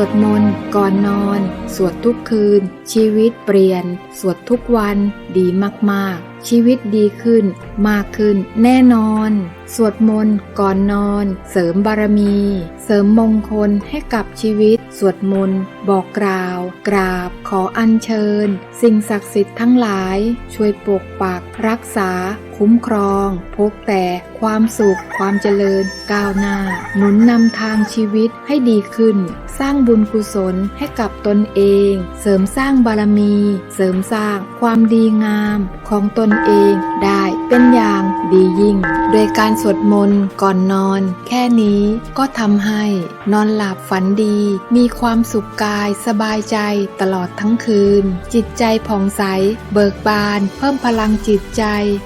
วดมนต์ก่อนนอน สวดทุกคืน ชีวิตเปลี่ยน สวดทุกวันดีมากๆ ชีวิตดีขึ้น มากขึ้นแน่นอน สวดมนต์ก่อนนอน เสริมบารมี เสริมมงคลให้กับชีวิต สวดมนต์บอกกล่าว กราบ ขออัญเชิญ สิ่งศักดิ์สิทธิ์ทั้งหลาย ช่วยปกปักรักษา คุ้มครอง พบแต่ความสุข ความเจริญ ก้าวหน้า หนุนนำทางชีวิตให้ดีขึ้น สร้างบุญกุศลให้กับตนเอง เสริมสร้างบารมี เสริมสร้างความดีงามของตนเองได้ เป็นอย่างดียิ่ง โดยการสวดมนต์ก่อนนอน แค่นี้ก็ทำให้นอนหลับฝันดี มีความสุขกายสบายใจตลอดทั้งคืน จิตใจผ่องใส เบิกบาน เพิ่มพลังจิตใจ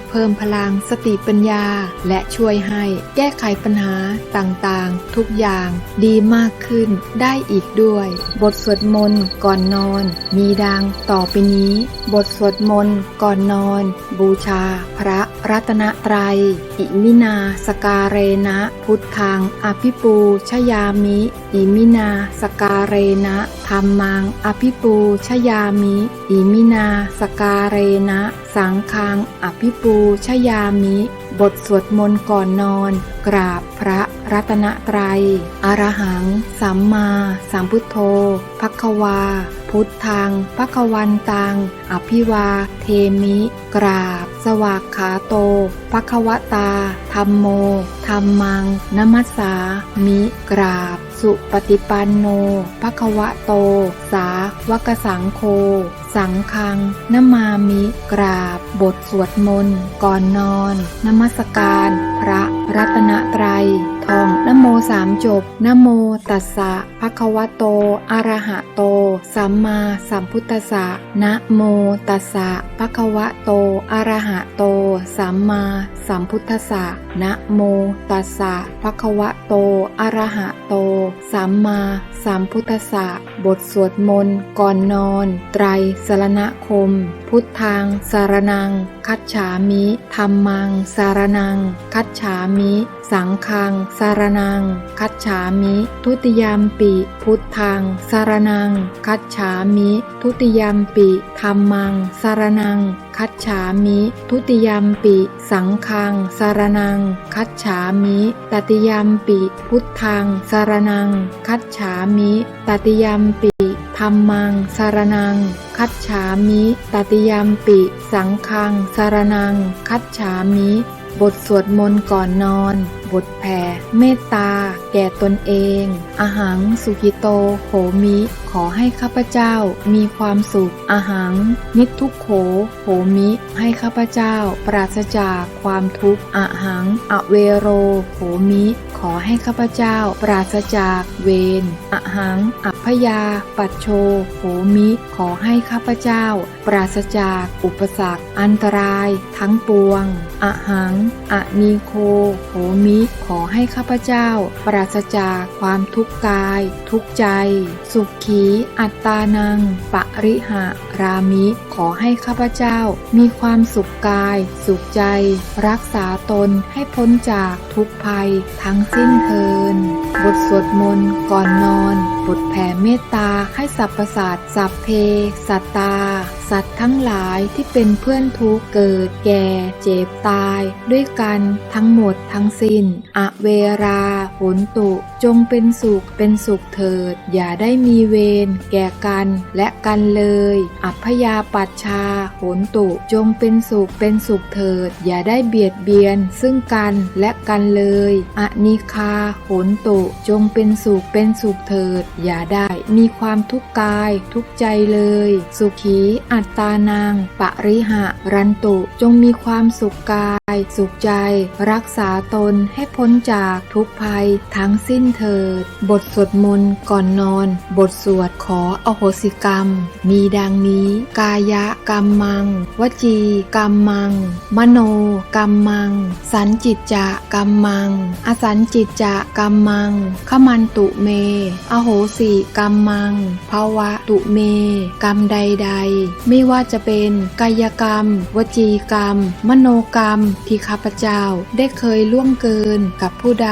เพิ่มพลังสติปัญญา และช่วยให้แก้ไขปัญหาต่างๆ ทุกอย่างดีมากขึ้นได้อีกด้วย บทสวดมนต์ก่อนนอน มีดังต่อไปนี้ บทสวดมนต์ก่อนนอน บูชาพระ รัตนตรัย อิมินาสการเรนะ พุทธัง อภิปูชยามิ อิมินาสการเรนะธรรมัง อภิปูชยามิ อิมินาสการเรนะ สังฆัง อภิปูชยามิ บทสวดมนต์ก่อนนอน กราบพระ รัตนตรัย อรหัง สัมมาสัมพุทโธภควา พุทธังภควันตัง อภิวา เทมิ กราบ สวากขาโตภควตา ธรรมโม ธรรมัง นมัสสามิ กราบ สุปฏิปันโนภควะโต สาวกสังโฆ สังฆังนมามิ กราบ บทสวดมนต์ ก่อนนอน นมัสการ พระรัตนตรัย ท่องนโมสามจบนโมตัสสะภะคะวะโตอะระหะโต สัมมาสัมพุทธัสสะนะโมตัสสะภะคะวะโตอะระหะโต สัมมาสัมพุทธัสสะนะโมตัสสะภะคะวะโตอะระหะโต สัมมาสัมพุทธัสสะบทสวดมนต์ก่อนนอน ไตรสรณคม พุทธังสารนัง คัจฉามิธรรมัง สารนัง คัจฉามิ สังฆัง สารนัง คัจฉามิ ทุติยามปิ พุทธัง สารนัง คัจฉามิ ทุติยามปิธรรมัง สารนัง คัจฉามิ ทุติยามปิ สังฆัง สารนัง คัจฉามิตติยามปิ พุทธัง สารนัง คัจฉามิตติยามปิ รรมังสารนัง คัจฉามิ ตติยามปิ สังคังสารนัง คัจฉามิ บทสวดมนต์ก่อนนอน บทแผ่เมตตา แก่ตนเอง อาหังสุขิโตโหมิ ขอให้ข้าพเจ้ามีความสุข อาหัง นิทุกโขโหมิ ให้ข้าพเจ้า ปราศจากความทุกข์อาหัง อเวโรโหมิ ขอให้ข้าพเจ้า ปราศจากเวรอาหัง อัพยา ปัจโชโหมิ ขอให้ข้าพเจ้าปราศจาก อุปสรรค อันตราย ทั้งปวง อหัง อนีโคโหมิ ขอให้ข้าพเจ้า ปราศจากความทุกข์กาย ทุกใจ สุขี อัตตานังปริหะ รามิ ขอให้ข้าพเจ้า มีความสุขกาย สุขใจ รักษาตนให้พ้นจากทุกภัย ทั้งสิ้นเทิน บทสวดมนต์ก่อนนอน บทแผ่เมตตาให้สรรพสัตว์สัพเพสัตตาสัตว์ทั้งหลายที่เป็นเพื่อนทุกเกิด แก่ เจ็บตาย ด้วยกันทั้งหมดทั้งสิ้น อเวราโหนตุ จงเป็นสุขเป็นสุขเถิด อย่าได้มีเวรแก่กันและกันเลย อัพยาปัชชาโหนตุ จงเป็นสุขเป็นสุขเถิด อย่าได้เบียดเบียน ซึ่งกันและกันเลยอนิคาโหนตุ จงเป็นสุขเป็นสุขเถิด อย่าได้มีความทุกข์กายทุกใจเลย สุขีอัตตานางปริหะรันตุจงมีความสุขกาย สุขใจ รักษาตนให้พ้นจากทุกภัยทั้งสิ้นเถิด บทสวดมนต์ก่อนนอน บทสวดขออโหสิกรรม มีดังนี้ กายะกรรมัง วจีกรรมัง มโนกรรมัง สันจิตจะกรรมัง อสันจิตจะกรรมัง ขมันตุเม อโหสิกรรมังภาวะตุเม กรรมใดๆ ไม่ว่าจะเป็นกายกรรม วจีกรรม มโนกรรมที่ข้าพเจ้าได้เคยล่วงเกินกับผู้ใด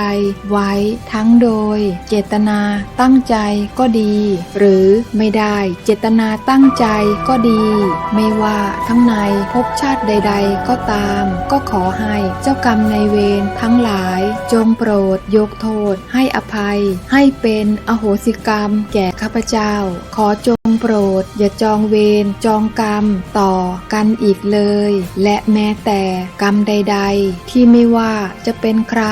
ไว้ทั้งโดดย เจตนาตั้งใจก็ดี หรือไม่ได้เจตนาตั้งใจก็ดี ไม่ว่าทั้งในภพชาติใด ๆ ก็ตาม ก็ขอให้เจ้ากรรมในเวรทั้งหลาย จงโปรด ยกโทษ ให้อภัย ให้เป็นอโหสิกรรม แก่ข้าพเจ้า ขอจง โปรด อย่าจองเวรจองกรรม ต่อกันอีกเลย และแม้แต่กรรมใด ๆ ที่ไม่ว่าจะเป็นใคร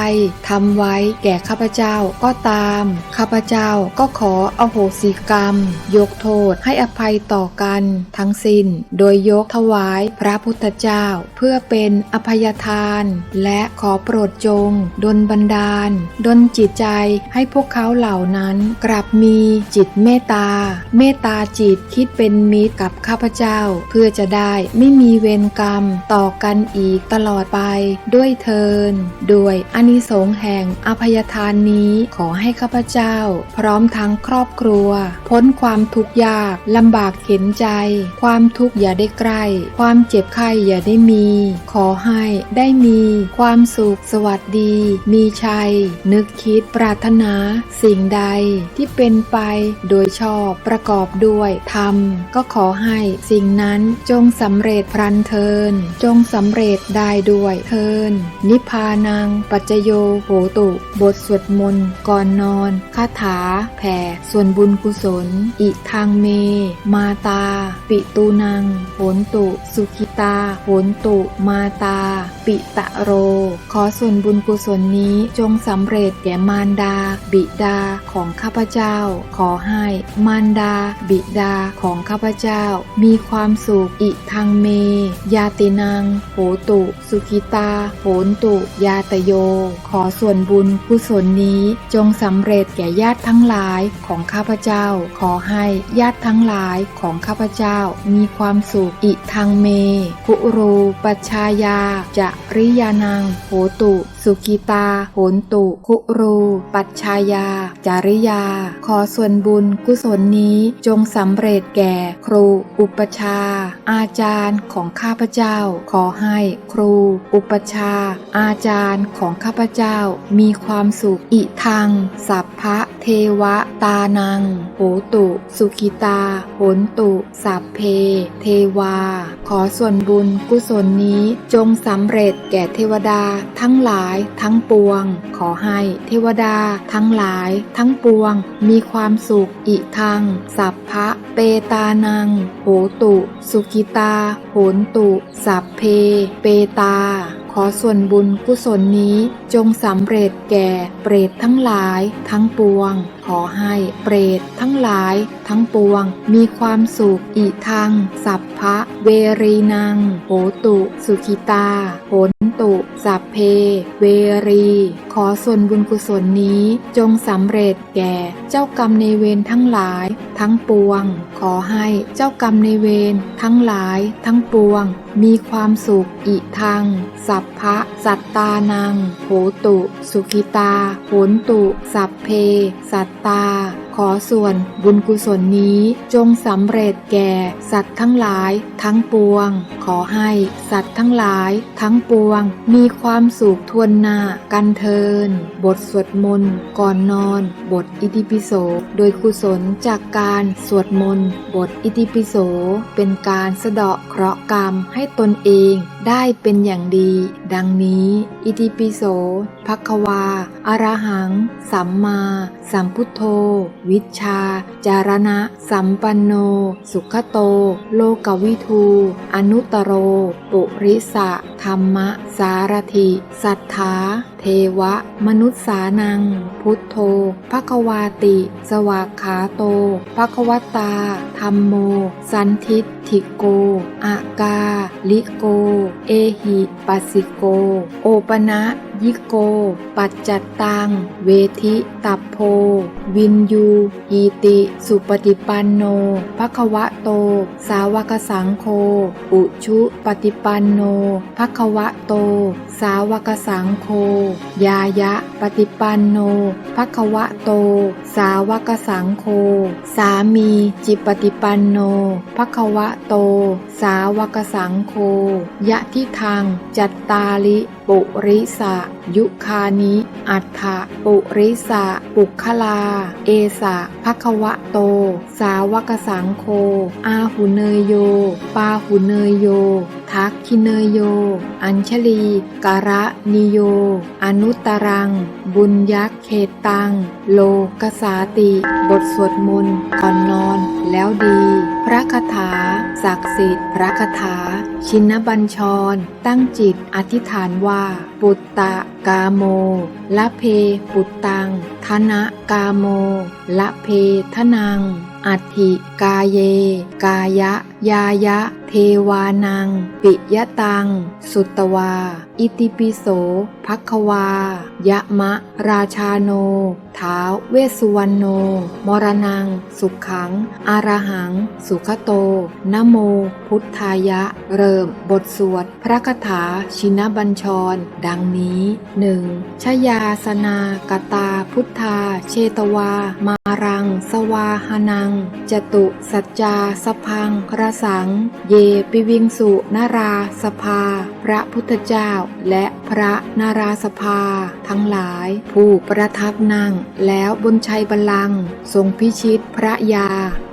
ทำไว้แก่ข้าพเจ้าก็ตาม ข้าพเจ้าก็ขออโหสิกรรม ยกโทษให้อภัยต่อกันทั้งสิ้น โดยยกถวายพระพุทธเจ้าเพื่อเป็นอภัยทาน และขอโปรดจงดลบันดาล ดลจิตใจให้พวกเขาเหล่านั้นกลับมีจิตเมตตา เมตตาจิตคิดเป็นมิตรกับข้าพเจ้า เพื่อจะได้ไม่มีเวรกรรมต่อกันอีกตลอดไปด้วยเทินด้วยอานิสงส์แห่งอภัยทานนี้ขอให้ข้าพเจ้า พร้อมทั้งครอบครัว พ้นความทุกข์ยากลำบากเข็นใจ ความทุกข์อย่าได้ใกล้ ความเจ็บไข้อย่าได้มี ขอให้ได้มีความสุขสวัสดี มีชัย นึกคิดปรารถนา สิ่งใดที่เป็นไปโดยชอบประกอบด้วยธรรม ก็ขอให้สิ่งนั้นจงสำเร็จพรันเทิน จงสำเร็จได้ด้วยเทิน นิพพานัง ปัจจโยโหตุ บทสวดมนต์ก่อนนอนคาถา แผ่ ส่วนบุญกุศล อิทางเม มาตา ปิตูนังโหนตุ สุขิตาโหนตุ มาตา ปิตะโร ขอส่วนบุญกุศลนี้จงสำเร็จแก่มารดา บิดาของข้าพเจ้า ขอให้มารดา บิดาของข้าพเจ้า มีความสุขอิทางเม ยาตินังโหตุ สุขิตาโหนตุ ยาตโย ขอส่วนบุญกุศลนี้จงสำเร็จแก่ญาติทั้งหลายของข้าพเจ้า ขอให้ญาติทั้งหลายของข้าพเจ้า มีความสุขอิทางเมกุรูปัชชายาจะริยานังโหตุ สุกิตาโหนตุคุรู ปัชชายา จาริยา ขอส่วนบุญกุศลนี้จงสำเร็จแก่ครูอุปชา อาจารย์ของข้าพเจ้า ขอให้ครูอุปชา อาจารย์ของข้าพเจ้า มีความสุขอิทัง สัพพะเทวะตานังโหตุ สุขิตาโหนตุสัพเพ เทวา ขอส่วนบุญกุศลนี้จงสำเร็จแก่เทวดาทั้งหลายทั้งปวง ขอให้เทวดาทั้งหลายทั้งปวง มีความสุขอิทัง สัพพะเปตานังโหตุ สุขิตาโหนตุ สัพเพ เปตา ขอส่วนบุญกุศลนี้จงสำเร็จแก่เปรตทั้งหลายทั้งปวง ขอให้เปรตทั้งหลายทั้งปวง มีความสุขอิทังสัพพะเวรีนังโหตุ สุขิตาโหน ตุสัพเพ เวรี ขอส่วนบุญกุศลนี้จงสำเร็จแก่เจ้ากรรมในเวรทั้งหลาย ทั้งปวง ขอให้เจ้ากรรมในเวรทั้งหลาย ทั้งปวง มีความสุขอิทัง สัพพะสัตตานังโหตุ สุขิตาโหนตุ สัพเพ สัตตา ขอส่วนบุญกุศลนี้จงสำเร็จแก่ สัตว์ทั้งหลายทั้งปวง ขอให้สัตว์ทั้งหลายทั้งปวง มีความสุขทวนนากันเทิน บทสวดมนต์ก่อนนอน บทอิติปิโส โดยกุศลจากการสวดมนต์บทอิติปิโส เป็นการสะเดาะเคราะห์กรรมให้ตนเองได้เป็นอย่างดี ดังนี้ อิติปิโส ภควา อรหัง สัมมา สัมพุทโธ วิชชา จารณะ สัมปันโน สุขโต โลกวิทู อนุตตโร ปุริสะ ธรรมะ สารถิ สัทธาเทวะ มนุษสานัง พุทโธภควาติ สวากขาโตภควตา ธรรมโม สันทิฏฐิโก อากา ลิโก เอหิปัสสิโก โอปนะยิโก ปัจจัตตัง เวทิตัพโพ วินยูอีติ สุปฏิปันโนภควะโต สาวกสังโฆ อุชุปฏิปันโนภควะโต สาวกสังโฆยายะ ปฏิปันโนภควะโต สาวกสังโฆ สามี จิปฏิปันโนภควะโต สาวกสังโฆ ยะทิทางจัตตาลิ ปุริสะ ยุคานิ อัฏฐปุริสะ ปุคลา เอสะภควะโต สาวกสังโฆ อาหุเนยโย ปาหุเนยโยทักคิเนยโย อัญชลี การะนิโย อนุตรัง บุญยักษ์เขตตัง โลกสาติ บทสวดมนต์ก่อนนอน แล้วดี พระคาถา ศักดิ์สิทธิ์ พระคาถาชินบัญชร ตั้งจิตอธิษฐานว่า ปุตตะกาโม ละเพ ปุตตังธนะกาโม ละเพทนัง อัติกาเย กายะ ยายะ เทวานัง ปิยะตัง สุตวา อิติปิโสภัควา ยะมะ ราชาโน ท้าวเวสุวรรณโน มรณัง สุขขัง อารหัง สุขโตนะโม พุทธายะ เริ่ม บทสวด พระคาถาชินบัญชร ดังนี้หนึ่งชยาสนากตาพุทธา เชตวา มารัง สวาหนัง จตุสัจจาสพัง กระสัง เยปิวิงสุนาราสภา ระพุทธเจ้า และพระนาราสภา ทั้งหลาย ผู้ประทับนั่ง แล้วบนชัยบัลลังก์ทรงพิชิตพระยา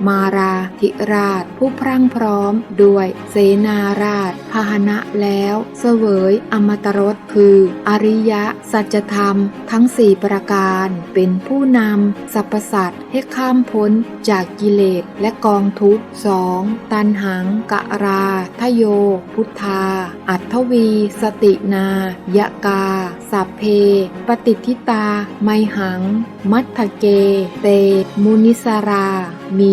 มาราธิราช ผู้พรั่งพร้อมด้วยเสนาราชพาหนะแล้วเสวยอมตรสคือ อริยะสัจธรรมทั้งสี่ประการ เป็นผู้นำสรรพสัตว์ให้ข้ามพ้นจากกิเลสและกองทุกข์สองตันหังกะราทโย พุทธา อัตถวี สตินา ยะกา สัพเพ ปฏิทิตา ไมหัง มัทธเก เต มุนิสรา มี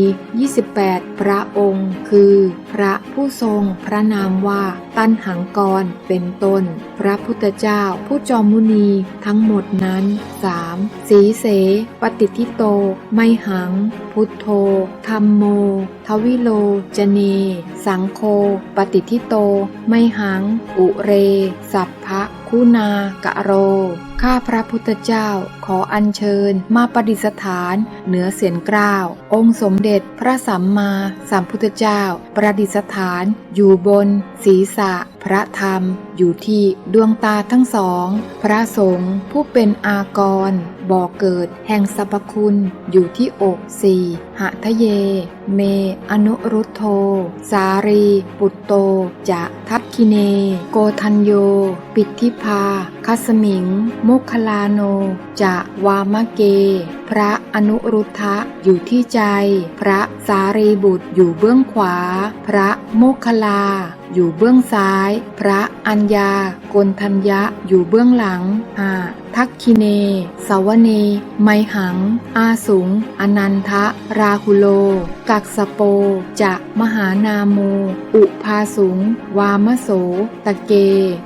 28 พระองค์ คือ พระผู้ทรงพระนามว่าตันหังกรเป็นต้น พระพุทธเจ้าผู้จอมมุนีทั้งหมดนั้น 3. สีเส ปฏิทิโต ไมหัง พุทโธธรรมโม ทวิโล จเน สังโฆปฏิทิโต ไมหัง อุเร สัพพะ คุณากะโร ข้าพระพุทธเจ้าขออัญเชิญมาประดิษฐานเหนือเสียนกล้าว องค์สมเด็จพระสัมมาสัมพุทธเจ้า ประดิษฐานอยู่บนศีรษะ พระธรรมอยู่ที่ดวงตาทั้งสอง พระสงฆ์ผู้เป็นอากรบ่อเกิดแห่งสรรพคุณอยู่ที่อกสี่หะทะเย เม อนุรุตโท สารี ปุตโต จะทัตคิเน โกทัญโย ปิทิพาคัสมิง มุคลาโน จะวามะเก พระอนุรุทธะอยู่ที่ใจ พระสารีบุตรอยู่เบื้องขวา พระโมคคลา อยู่เบื้องซ้าย พระอัญญากนทัญญะ อยู่เบื้องหลังอา ทักคิเนสาวเน ไมหัง อาสุง อนันทะ ราหุโล กักสโป จะมหานาโม อุพาสุง วามโส ตะเก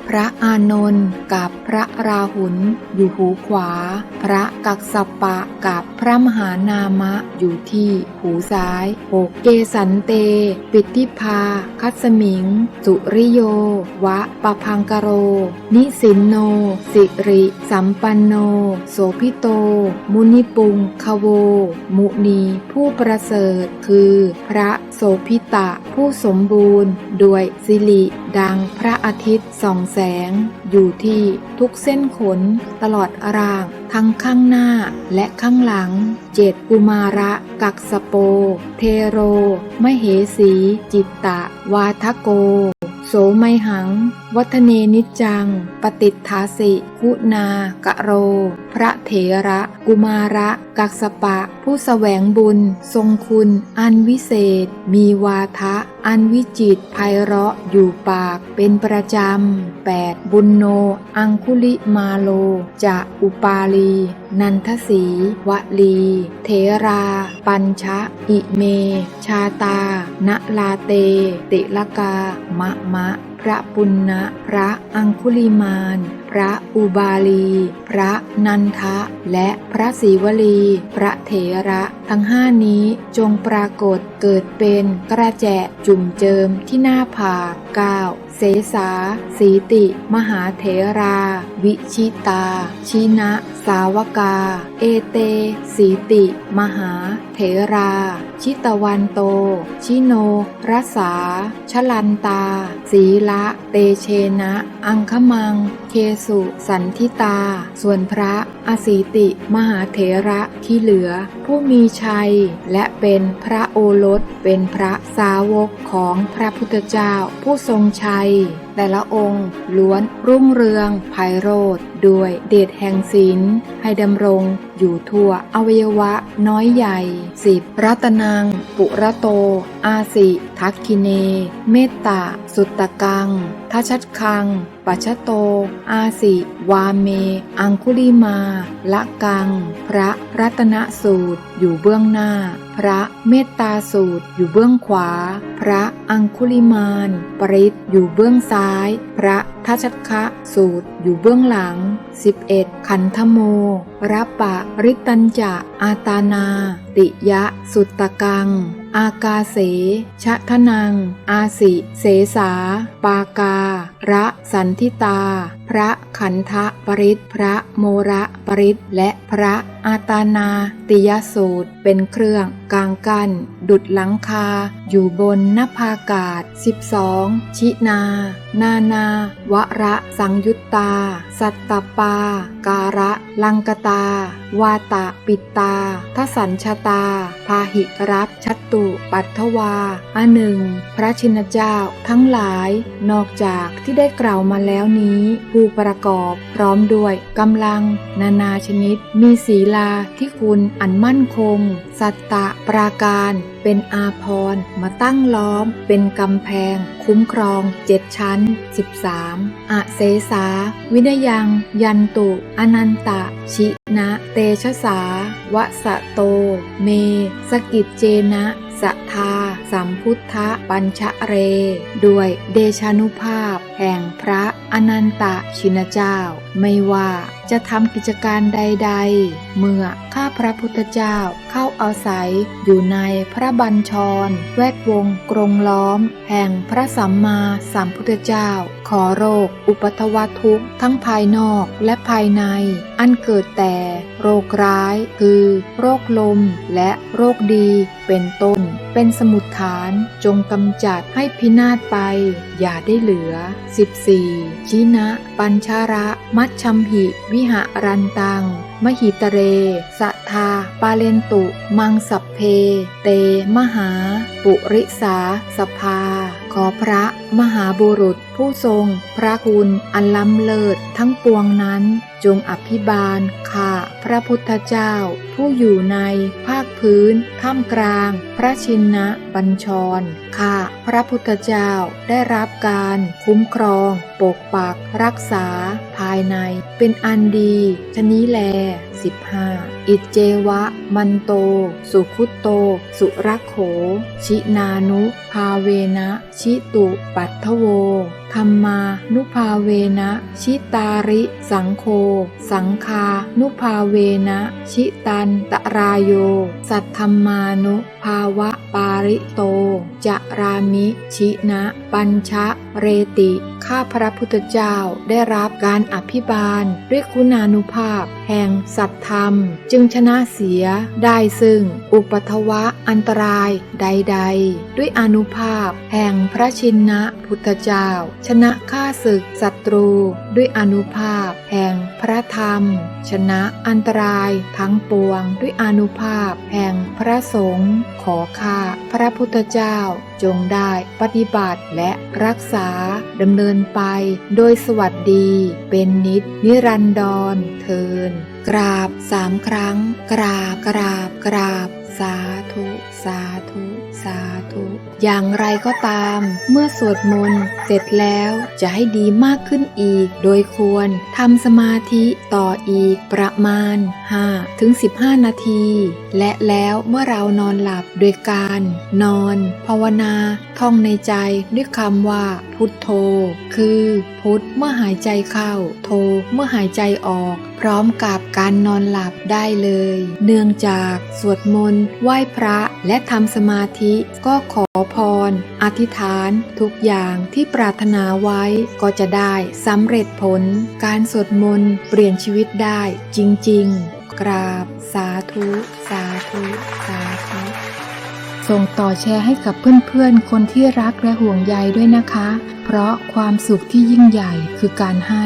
พระอานนท์กับพระราหุลอยู่หูขวา พระกักสปะกับพระมหานามะอยู่ที่หูซ้ายโหเกสันเต ปิติพาคัสมิง สุริโย วะปะพังกโร นิสินโน สิริสัมปันโน โสพิโต มุนิปุงคโว มุนีผู้ประเสริฐ คือ พระโสพิตะผู้สมบูรณ์ ด้วยสิริดังพระอาทิตย์ส่องแสง อยู่ที่ทุกเส้นขน ตลอดร่าง ทั้งข้างหน้าและข้างหลังเจตกุมาระกักสโป เทโร มเหสี จิตตะ วาทโกโส ไมหัง วัฒเนนิจจัง ปฏิทาสิ คุณากะโร พระเถระ กุมาระ กักสปะ ผู้แสวงบุญ ทรงคุณ อันวิเศษ มีวาทะ อันวิจิตไพเราะอยู่ปาก เป็นประจำ 8. บุญโน อังคุลิมาโล จะอุปาลี นันทสีวลี เทรา ปัญชะ อิเม ชาตา ณลาเต ติลกา มะมะ พระปุณณะ พระอังคุลิมาน ระอุบาลี พระนันทะ และพระศรีวลี พระเถระทั้งห้านี้จงปรากฏเกิดเป็นกระแจจุ่มเจิมที่หน้าผากก้าวเสสา สีติ มหาเถรา วิชิตา ชินะ สาวกา เอเต สีติ มหา เถรา ชิตวันโต ชิโนรสา ชลันตา สีละ เตเชนะ อังคมัง เคสุ สันทิตา ส่วนพระ อสีติ มหาเถระที่เหลือ ผู้มีชัย และเป็นพระโอรส เป็นพระสาวกของพระพุทธเจ้า ผู้ทรงชัย แต่ละองค์ ล้วนรุ่งเรืองไพโรธด้วยเดชแห่งศีลให้ดำรงอยู่ทั่วอวัยวะน้อยใหญ่สิบรัตนังปุระโต อาสิ ทักคิเน เมตตา สุตตะกังทัชัดคัง ปัชโต อาสิ วาเม อังคุลิมา ละกัง พระรัตนสูตร อยู่เบื้องหน้า พระเมตตาสูตร อยู่เบื้องขวา พระอังคุลิมาน ปริตอยู่เบื้องซ้าย พระทัชคะสูตร อยู่เบื้องหลัง 11. ขันธโมรับปะริตตัญจะ อาตานา ติยะ สุตตะกัง อากาเส ชะทนัง อาสิ เสสา ปาการะสันทิตา พระขันทะปริตพระโมระปริตและพระ อาตานาติยสูตร เป็นเครื่องกลางกันดุดหลังคา อยู่บนนภากาศ 12 ชินา นานาวระสังยุตตา สัตตปา การะ ลังกตา วาตะปิตตาทสัญชตา พาหิรับชัตตุ ปัทวาอันหนึ่ง พระชินเจ้าทั้งหลาย นอกจากที่ได้กล่าวมาแล้วนี้ ผู้ประกอบพร้อมด้วยกำลัง นานาชนิดมีศีลาที่คุณอันมั่นคง สัตตะปราการ เป็นอาพรมาตั้งล้อม เป็นกำแพง คุ้มครองเจ็ดชั้น 13. อะเสสา วินยัง ยันตุ อนันตะ ชินะ เตชะสาวะสะโต เม สกิจเจนะ สัทธาสัมพุทธปัญชะเร ด้วยเดชานุภาพ แห่งพระอนันตชินเจ้า ไม่ว่าจะทำกิจการใด ๆ เมื่อข้าพระพุทธเจ้าเข้าอาศัยอยู่ในพระบัญชร แวดวงกรงล้อม แห่งพระสัมมาสัมพุทธเจ้าขอโรค อุปทวทุกข์ทั้งภายนอกและภายใน อันเกิดแต่โรคร้าย คือ โรคลมและโรคดีเป็นต้น เป็นสมุดฐานจงกำจัดให้พินาศไป อย่าได้เหลือ 14. ชินะ ปัญชาระ มัชชัมหิ วิหารันตัง มหิตเรสัทธาปาเลนตุ มังสัพเพ เต มหา ปุริสาสภา ขอพระมหาบุรุษ ผู้ทรงพระคุณอันล้ำเลิศทั้งปวงนั้น จงอภิบาลข้าพระพุทธเจ้า ผู้อยู่ในภาคพื้นท่ามกลาง พระชินนะบัญชรข้าพระพุทธเจ้าได้รับการคุ้มครอง ปกปักรักษา ภายในเป็นอันดีชนี้แล 15 อิจเจวะ มันโต สุขุตโต สุรักโข ชินานุ ภาเวนะ ชิตุปัทโวธรรมานุภาเวนะชิตาริ สังโค สังคานุภาเวนะชิตันตรายโย สัทธรรมานุภาวะปาริโต จะรามิ ชินะ ปัญชะ เรติ ข้าพระพุทธเจ้าได้รับการอภิบาล ด้วยคุณานุภาพ แห่งสัตธรรม จึงชนะเสียได้ซึ่ง อุปทวะอันตรายใด ๆ ด้วยอนุภาพ แห่งพระชินนะพุทธเจ้า ชนะข้าศึกศัตรู ด้วยอนุภาพ แห่งพระธรรม ชนะอันตรายทั้งปวงด้วยอนุภาพ แห่งพระสงฆ์ขอข้าพระพุทธเจ้าจงได้ปฏิบัติและรักษาดำเนินไปโดยสวัสดี เป็นนิด นิรันดรเทิน กราบสามครั้ง กราบกราบกราบ สาธุ สาธุ สาธ ธุ อย่างไรก็ตาม เมื่อสวดมนต์เสร็จแล้วจะให้ดีมากขึ้นอีก โดยควรทำสมาธิต่ออีกประมาณ 5 ถึง 15 นาที และแล้วเมื่อเรานอนหลับโดยการ นอน ภาวนา ท่องในใจด้วยคำว่า พุทโธ คือ พุทเมื่อหายใจเข้า โธเมื่อหายใจออกพร้อมกับการนอนหลับได้เลย เนื่องจากสวดมนต์ไหว้พระและทำสมาธิก็ขอพร อธิษฐาน ทุกอย่างที่ปรารถนาไว้ก็จะได้สำเร็จผล การสวดมนต์เปลี่ยนชีวิตได้จริง ๆ กราบ สาธุ สาธุ สาธุส่งต่อแชร์ให้กับเพื่อนๆ คนที่รักและห่วงใยด้วยนะคะ เพราะความสุขที่ยิ่งใหญ่คือการให้